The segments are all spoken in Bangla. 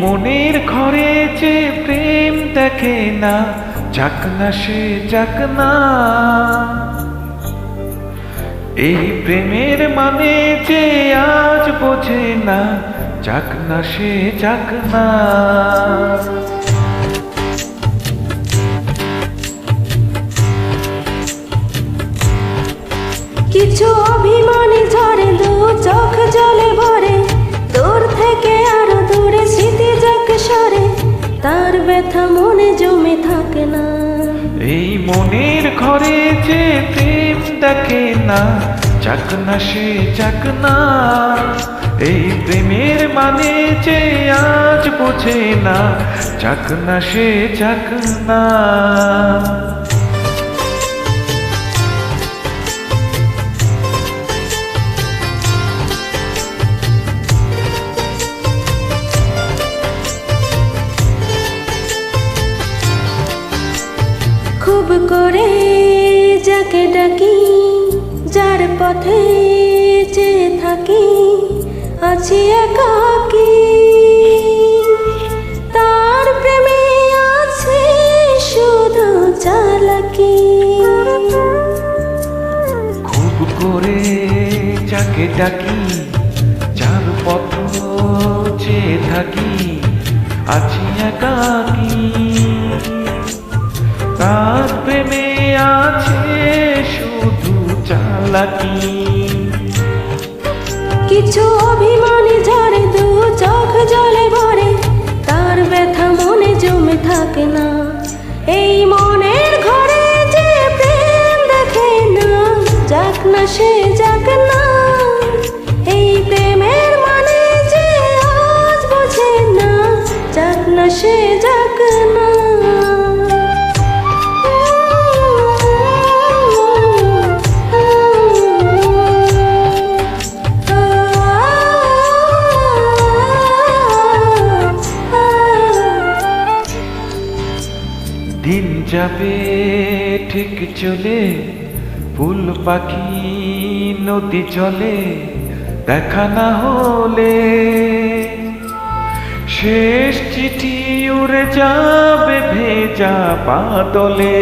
মনের ঘরে যে প্রেম দেখে না, যাক না সে, যাক না। এই প্রেমের মানে যে আজ বোঝে না, যাক না সে, যাক না। কিছু অভিমানী ঝরে দু চোখ জলে ভরে, দূর থেকে ব্যথা মনে জমে থাকে না। এই মনের ঘরে যে প্রেম দেখে না চাক না সে চাক না। এই প্রেমের মানে যে আজ বোঝে না চাক না সে চাক না। করে যাকে ডাকি, যার পথে চেয়ে থাকি, আছি একাকি। তার প্রেমে আছে শুধু চালাকি। খুব করে যাকে ডাকি, যার পথ চেয়ে থাকি, আছি একাকি। চালাকি কিছু অভিমানী ঝরে, দু চোখ জলে ভরে, তার ব্যথা মনে জমে থাকে না। এই মনের ঘরে যে প্রেম দেখে না, যাক না সে, যাক না। প্রেমের মানে না, যাক সে, যাক দিন যাবে, ঠিক চলে ফুল পাখি নদী চলে, দেখা না হলে শেষ চিঠি উড়ে যাবে ভেজা বাদলে।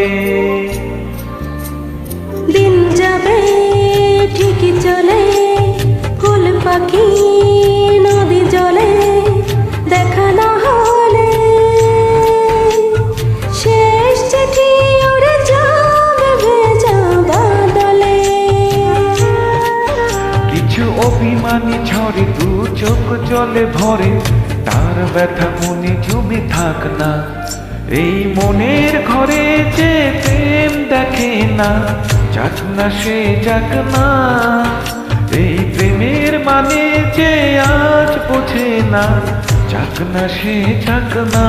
ঝরে দু চোখ জলে ভরে, তার ব্যথা মনে জমে থাক না। এই মনের ঘরে যে প্রেম দেখে না, যাক না সে, যাক না। এই প্রেমের মানে যে আজ বোঝে না, যাক না সে, যাক না।